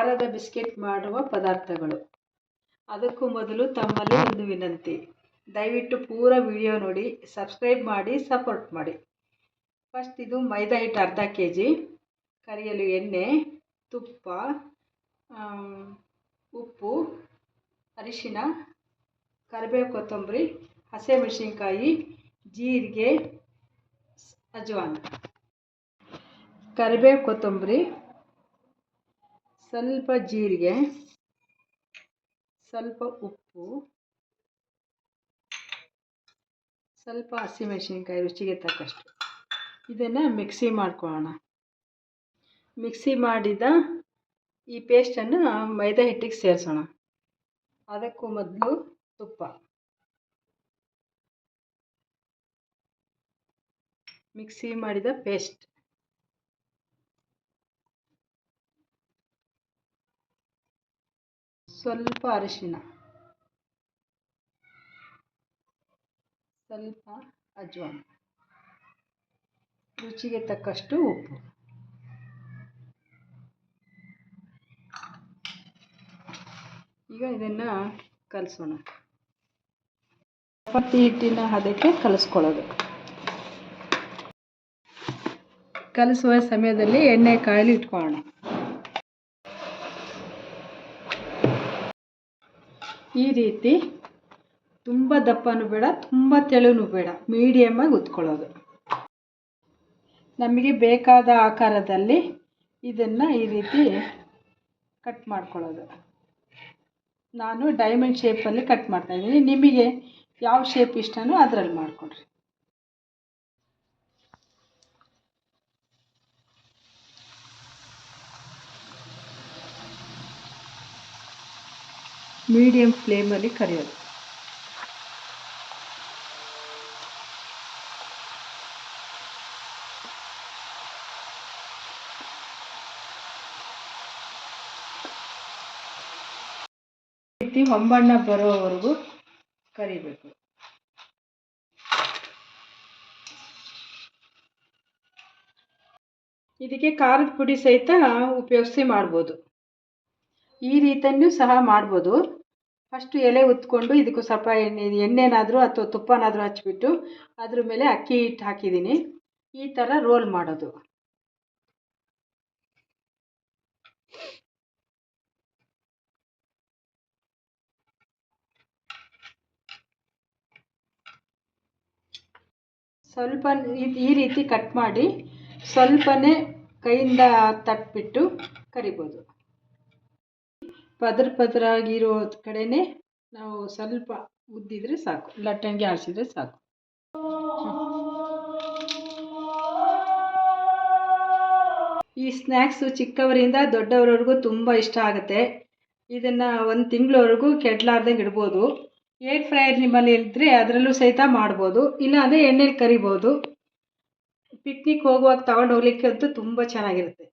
ಖಾರದ ಬಿಸ್ಕೆಟ್ ಮಾಡುವ ಪದಾರ್ಥಗಳು. ಅದಕ್ಕೂ ಮೊದಲು ತಮ್ಮಲ್ಲಿ ಒಂದು ವಿನಂತಿ. ದಯವಿಟ್ಟು ಪೂರ ವಿಡಿಯೋ ನೋಡಿ, ಸಬ್ಸ್ಕ್ರೈಬ್ ಮಾಡಿ, ಸಪೋರ್ಟ್ ಮಾಡಿ. ಫಸ್ಟ್ ಇದು ಮೈದಾ ಹಿಟ್ಟು ಅರ್ಧ ಕೆ ಜಿ ಕರಿಯಲು ಎಣ್ಣೆ, ತುಪ್ಪ ಉಪ್ಪು, ಅರಿಶಿನ, ಕರಿಬೇವು ಕೊತ್ತಂಬರಿ ಹಸಿಮೆಣಸಿನ್ಕಾಯಿ ಜೀರಿಗೆ ಅಜ್ವಾನ. ಕರಿಬೇವು ಕೊತ್ತಂಬರಿ ಸ್ವಲ್ಪ ಜೀರಿಗೆ, ಸ್ವಲ್ಪ ಉಪ್ಪು, ಸ್ವಲ್ಪ ಹಸಿಮೆಣಸಿನ್ಕಾಯಿ ರುಚಿಗೆ ತಕ್ಕಷ್ಟು. ಇದನ್ನು ಮಿಕ್ಸಿ ಮಾಡ್ಕೊಳ್ಳೋಣ. ಮಿಕ್ಸಿ ಮಾಡಿದ ಈ ಪೇಸ್ಟನ್ನು ಮೈದಾ ಹಿಟ್ಟಿಗೆ ಸೇರಿಸೋಣ. ಅದಕ್ಕೂ ಮೊದಲು ತುಪ್ಪ. ಮಿಕ್ಸಿ ಮಾಡಿದ ಪೇಸ್ಟ್ ಸ್ವಲ್ಪ ಅರಿಶಿನ ಸ್ವಲ್ಪ ಅಜ್ವಾನ. ರುಚಿಗೆ ತಕ್ಕಷ್ಟು ಉಪ್ಪು. ಈಗ ಇದನ್ನು ಕಲಿಸೋಣ. ಚಪಾತಿ ಹಿಟ್ಟಿನ ಹದಕ್ಕೆ ಕಲಿಸ್ಕೊಳ್ಳೋದು. ಕಲಿಸುವ ಸಮಯದಲ್ಲಿ ಎಣ್ಣೆ ಕಾಯಲು ಇಟ್ಕೊಳ್ಳೋಣ. ಈ ರೀತಿ ತುಂಬ ದಪ್ಪನೂ ಬೇಡ, ತುಂಬ ತೆಳುನೂ ಬೇಡ ಮೀಡಿಯಮ್ಮಾಗಿ ಉತ್ಕೊಳ್ಳೋದು. ನಮಗೆ ಬೇಕಾದ ಆಕಾರದಲ್ಲಿ ಇದನ್ನು ಈ ರೀತಿ ಕಟ್ ಮಾಡ್ಕೊಳ್ಳೋದು. ನಾನು ಡೈಮಂಡ್ ಶೇಪಲ್ಲಿ ಕಟ್ ಮಾಡ್ತಾಯಿದ್ದೀನಿ ನಿಮಗೆ ಯಾವ ಶೇಪ್ ಇಷ್ಟನೋ ಅದರಲ್ಲಿ ಮಾಡಿಕೊಡ್ರಿ. ಮೀಡಿಯಮ್ ಫ್ಲೇಮಲ್ಲಿ ಕರಿಯೋದು. ರೀತಿ ಹೊಂಬಣ್ಣ ಬರೋವರೆಗೂ ಕರಿಬೇಕು. ಇದಕ್ಕೆ ಖಾರದ ಪುಡಿ ಸಹಿತ ಉಪಯೋಗಿಸಿ ಮಾಡ್ಬೋದು. ಈ ರೀತಿಯೂ ಸಹ ಮಾಡ್ಬೋದು. ಫಸ್ಟು ಎಲೆ ಉತ್ಕೊಂಡು ಇದಕ್ಕೂ ಸ್ವಲ್ಪ ಎಣ್ಣೆ, ಎಣ್ಣೆನಾದರೂ ಅಥವಾ ತುಪ್ಪನಾದರೂ ಹಚ್ಬಿಟ್ಟು ಅದ್ರ ಮೇಲೆ ಅಕ್ಕಿ ಹಿಟ್ಟು ಹಾಕಿದ್ದೀನಿ. ಈ ಥರ ರೋಲ್ ಮಾಡೋದು. ಸ್ವಲ್ಪ ಈ- ರೀತಿ ಕಟ್ ಮಾಡಿ ಸ್ವಲ್ಪನೇ ಕೈಯಿಂದ ತಟ್ಬಿಟ್ಟು ಕರಿಬೋದು. ಪದ್ರ ಪದರಾಗಿರೋ ಕಡೆನೇ ನಾವು ಸ್ವಲ್ಪ ಉದ್ದಿದ್ರೆ ಸಾಕು, ಲಟ್ಟಣಿಗೆ ಆಡಿಸಿದ್ರೆ ಸಾಕು. ಈ ಸ್ನ್ಯಾಕ್ಸು ಚಿಕ್ಕವರಿಂದ ದೊಡ್ಡವರವರೆಗೂ ತುಂಬ ಇಷ್ಟ ಆಗುತ್ತೆ. ಇದನ್ನು ಒಂದು ತಿಂಗಳವರೆಗೂ ಕೆಡಲಾರ್ದಂಗೆ ಇಡ್ಬೋದು. ಏರ್ ಫ್ರೈಯರ್ ನಿಮ್ಮಲ್ಲಿ ಇದ್ದರೆ ಅದರಲ್ಲೂ ಸಹಿತ ಮಾಡ್ಬೋದು. ಇಲ್ಲ ಅಂದರೆ ಎಣ್ಣೆಲಿ ಕರಿಬೋದು. ಪಿಕ್ನಿಕ್ ಹೋಗುವಾಗ ತಗೊಂಡು ಹೋಗ್ಲಿಕ್ಕೆ ಅಂತೂ ತುಂಬ ಚೆನ್ನಾಗಿರುತ್ತೆ.